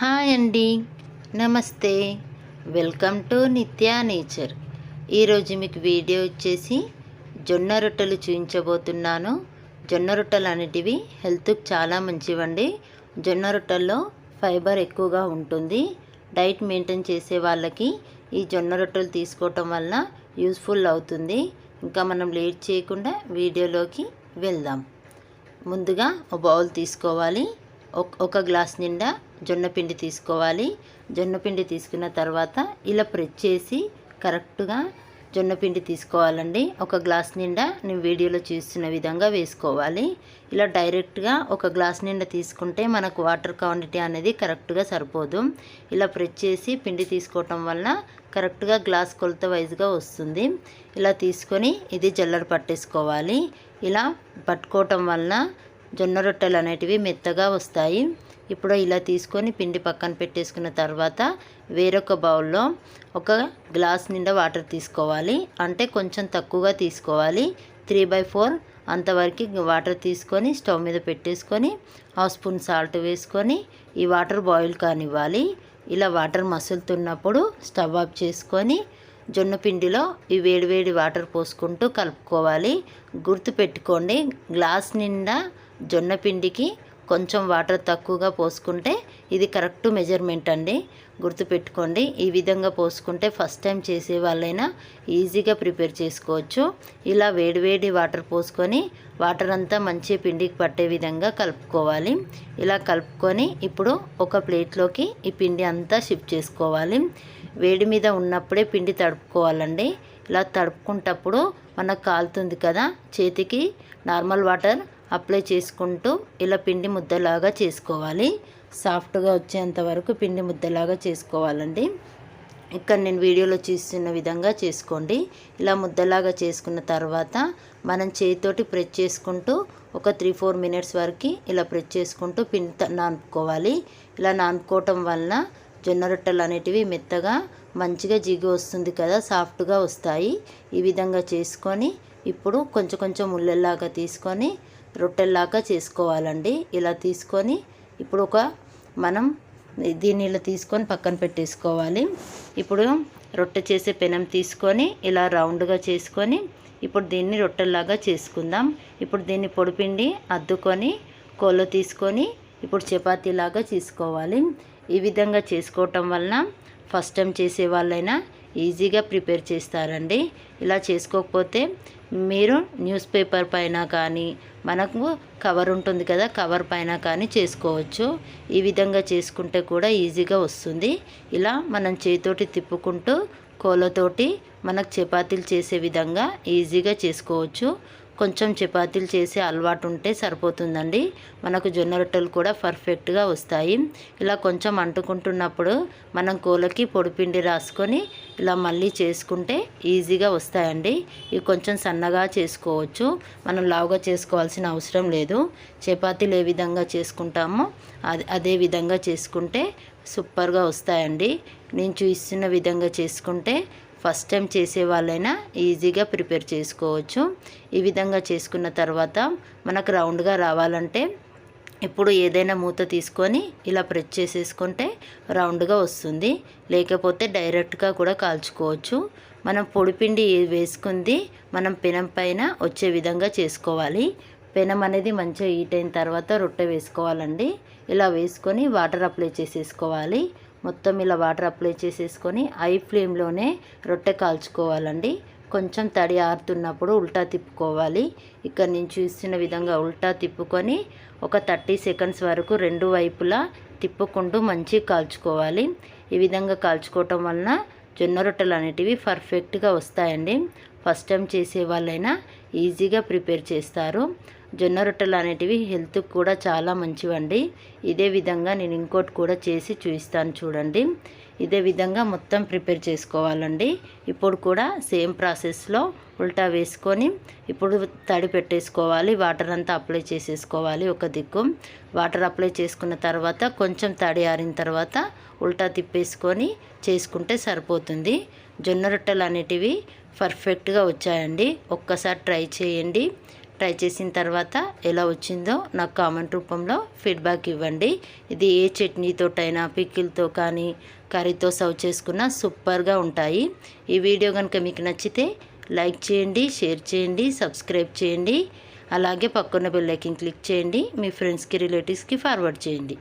Hi అండి. నమస్తే. Welcome to Nithya nature. ఈరోజు మీకు వీడియో వచ్చేసి జొన్న రొట్టెలు చూపించబోతున్నాను జొన్న రొట్టెలు అనేటివి హెల్త్కి చాలా మంచివండి. జొన్న రొట్టెల్లో ఫైబర్ ఎక్కువగా ఉంటుంది. డైట్ మెయింటైన్ చేసే వాళ్ళకి ఈ జొన్న రొట్టెలు తీసుకోవటం వల్ల యూస్ఫుల్ అవుతుంది. ఇంకా మనం లేట్ చేయకుండా వీడియోలోకి వెళ్దాం. ముందుగా ఒక బౌల్ తీసుకోవాలి. ఒక ఒక గ్లాస్ నిండా జొన్నపిండి తీసుకోవాలి. జొన్నపిండి తీసుకున్న తర్వాత ఇలా ప్రెస్ చేసి కరెక్ట్గా జొన్నపిండి తీసుకోవాలండి. ఒక గ్లాస్ నిండా నేను వీడియోలో చూస్తున్న విధంగా వేసుకోవాలి. ఇలా డైరెక్ట్గా ఒక గ్లాస్ నిండా తీసుకుంటే మనకు వాటర్ క్వాంటిటీ అనేది కరెక్ట్గా సరిపోదు. ఇలా ప్రెస్ చేసి పిండి తీసుకోవటం వల్ల కరెక్ట్గా గ్లాస్ కొలత వైజ్గా వస్తుంది. ఇలా తీసుకొని ఇది జల్లర పట్టేసుకోవాలి. ఇలా పట్టుకోవటం వలన జొన్న రొట్టెలు అనేటివి మెత్తగా వస్తాయి. ఇప్పుడు ఇలా తీసుకొని పిండి పక్కన పెట్టేసుకున్న తర్వాత వేరొక బౌల్లో ఒక గ్లాస్ నిండా వాటర్ తీసుకోవాలి. అంటే కొంచెం తక్కువగా తీసుకోవాలి. త్రీ బై ఫోర్ అంతవరకు వాటర్ తీసుకొని స్టవ్ మీద పెట్టేసుకొని హాఫ్ స్పూన్ సాల్ట్ వేసుకొని ఈ వాటర్ బాయిల్ కానివ్వాలి. ఇలా వాటర్ మసులుతున్నప్పుడు స్టవ్ ఆఫ్ చేసుకొని జొన్న పిండిలో ఈ వేడివేడి వాటర్ పోసుకుంటూ కలుపుకోవాలి. గుర్తుపెట్టుకోండి గ్లాస్ నిండా జొన్న పిండికి కొంచెం వాటర్ తక్కువగా పోసుకుంటే ఇది కరెక్ట్ మెజర్మెంట్ అండి. గుర్తుపెట్టుకోండి ఈ విధంగా పోసుకుంటే ఫస్ట్ టైం చేసే వాళ్ళైనా ఈజీగా ప్రిపేర్ చేసుకోవచ్చు. ఇలా వేడివేడి వాటర్ పోసుకొని వాటర్ అంతా మంచి పిండికి పట్టే విధంగా కలుపుకోవాలి. ఇలా కలుపుకొని ఇప్పుడు ఒక ప్లేట్లోకి ఈ పిండి అంతా షిఫ్ట్ చేసుకోవాలి. వేడి మీద ఉన్నప్పుడే పిండి తడుపుకోవాలండి. ఇలా తడుపుకుంటప్పుడు మనకు కాలుతుంది కదా చేతికి నార్మల్ వాటర్ అప్లై చేసుకుంటూ ఇలా పిండి ముద్దలాగా చేసుకోవాలి. సాఫ్ట్గా వచ్చేంత వరకు పిండి ముద్దలాగా చేసుకోవాలండి. ఇక్కడ నేను వీడియోలో చూస్తున్న విధంగా చేసుకోండి. ఇలా ముద్దలాగా చేసుకున్న తర్వాత మనం చేతితోటి ప్రెస్ చేసుకుంటూ ఒక త్రీ ఫోర్ మినిట్స్ వరకు ఇలా ప్రెస్ చేసుకుంటూ పిండి నానుకోవాలి. ఇలా నానుకోవటం వలన జొన్న రొట్టెలు అనేటివి మెత్తగా మంచిగా జిగి వస్తుంది కదా సాఫ్ట్గా వస్తాయి. ఈ విధంగా చేసుకొని ఇప్పుడు కొంచెం కొంచెం ముళ్ళలాగా తీసుకొని రొట్టెల్లాగా చేసుకోవాలండి. ఇలా తీసుకొని ఇప్పుడు ఒక మనం దీన్ని ఇలా తీసుకొని పక్కన పెట్టేసుకోవాలి. ఇప్పుడు రొట్టె చేసే పెనం తీసుకొని ఇలా రౌండ్గా చేసుకొని ఇప్పుడు దీన్ని రొట్టెల్లాగా చేసుకుందాం. ఇప్పుడు దీన్ని పొడిపిండి అద్దుకొని కోళ్ళు తీసుకొని ఇప్పుడు చపాతీలాగా చేసుకోవాలి. ఈ విధంగా చేసుకోవటం వలన ఫస్ట్ టైం చేసే వాళ్ళైనా ఈజీగా ప్రిపేర్ చేస్తారండి. ఇలా చేసుకోకపోతే మీరు న్యూస్ పేపర్ పైన కానీ మనకు కవర్ ఉంటుంది కదా కవర్ పైన కానీ చేసుకోవచ్చు. ఈ విధంగా చేసుకుంటే కూడా ఈజీగా వస్తుంది. ఇలా మనం చేతితోటి తిప్పుకుంటూ కోళ్ళతోటి మనకు చపాతీలు చేసే విధంగా ఈజీగా చేసుకోవచ్చు. కొంచెం చపాతీలు చేసే అలవాటు ఉంటే సరిపోతుందండి. మనకు జొన్న రొట్టెలు కూడా పర్ఫెక్ట్గా వస్తాయి. ఇలా కొంచెం అంటుకుంటున్నప్పుడు మనం కోలకి పొడిపిండి రాసుకొని ఇలా మళ్ళీ చేసుకుంటే ఈజీగా వస్తాయండి. ఇవి కొంచెం సన్నగా చేసుకోవచ్చు. మనం లావుగా చేసుకోవాల్సిన అవసరం లేదు. చపాతీలు ఏ విధంగా చేసుకుంటామో అది అదే విధంగా చేసుకుంటే సూపర్గా వస్తాయండి. నేను చూస్తున్న విధంగా చేసుకుంటే ఫస్ట్ టైం చేసే వాళ్ళైనా ఈజీగా ప్రిపేర్ చేసుకోవచ్చు. ఈ విధంగా చేసుకున్న తర్వాత మనకు రౌండ్గా రావాలంటే ఇప్పుడు ఏదైనా మూత తీసుకొని ఇలా ప్రెస్ చేసేసుకుంటే రౌండ్గా వస్తుంది. లేకపోతే డైరెక్ట్గా కూడా కాల్చుకోవచ్చు. మనం పొడిపిండి వేసుకుంది మనం పెనం పైన వచ్చే విధంగా చేసుకోవాలి. పెనం అనేది మంచిగా హీట్ అయిన తర్వాత రొట్టె వేసుకోవాలండి. ఇలా వేసుకొని వాటర్ అప్లై చేసేసుకోవాలి. మొత్తం ఇలా వాటర్ అప్లై చేసేసుకొని ఐ ఫ్లేమ్లోనే రొట్టె కాల్చుకోవాలండి. కొంచెం తడి ఆరుతున్నప్పుడు ఉల్టా తిప్పుకోవాలి. ఇక్కడ నేను చూసిన విధంగా ఉల్టా తిప్పుకొని ఒక థర్టీ సెకండ్స్ వరకు రెండు వైపులా తిప్పుకుంటూ మంచిగా కాల్చుకోవాలి. ఈ విధంగా కాల్చుకోవటం వలన జొన్న రొట్టెలు అనేటివి పర్ఫెక్ట్గా వస్తాయండి. ఫస్ట్ టైం చేసే వాళ్ళైనా ఈజీగా ప్రిపేర్ చేస్తారు. జొన్న రొట్టెలు అనేటివి హెల్త్కి కూడా చాలా మంచివండి. ఇదే విధంగా నేను ఇంకోటి కూడా చేసి చూపిస్తాను చూడండి. ఇదే విధంగా మొత్తం ప్రిపేర్ చేసుకోవాలండి. ఇప్పుడు కూడా సేమ్ ప్రాసెస్లో ఉల్టా వేసుకొని ఇప్పుడు తడి పెట్టేసుకోవాలి. వాటర్ అంతా అప్లై చేసేసుకోవాలి ఒక దిక్కు. వాటర్ అప్లై చేసుకున్న తర్వాత కొంచెం తడి ఆరిన తర్వాత ఉల్టా తిప్పేసుకొని చేసుకుంటే సరిపోతుంది. జొన్న రొట్టెలు అనేటివి పర్ఫెక్ట్గా వచ్చాయండి. ఒక్కసారి ట్రై చేయండి. ట్రై చేసిన తర్వాత ఎలా వచ్చిందో నాకు కామెంట్ రూపంలో ఫీడ్బ్యాక్ ఇవ్వండి. ఇది ఏ చట్నీతోటైనా పిక్కిల్తో కానీ కర్రీతో సర్వ్ చేసుకున్న సూపర్గా ఉంటాయి. ఈ వీడియో కనుక మీకు నచ్చితే లైక్ చేయండి షేర్ చేయండి సబ్స్క్రైబ్ చేయండి. అలాగే పక్కన బెల్లైకిన్ క్లిక్ చేయండి. మీ ఫ్రెండ్స్కి రిలేటివ్స్కి ఫార్వర్డ్ చేయండి.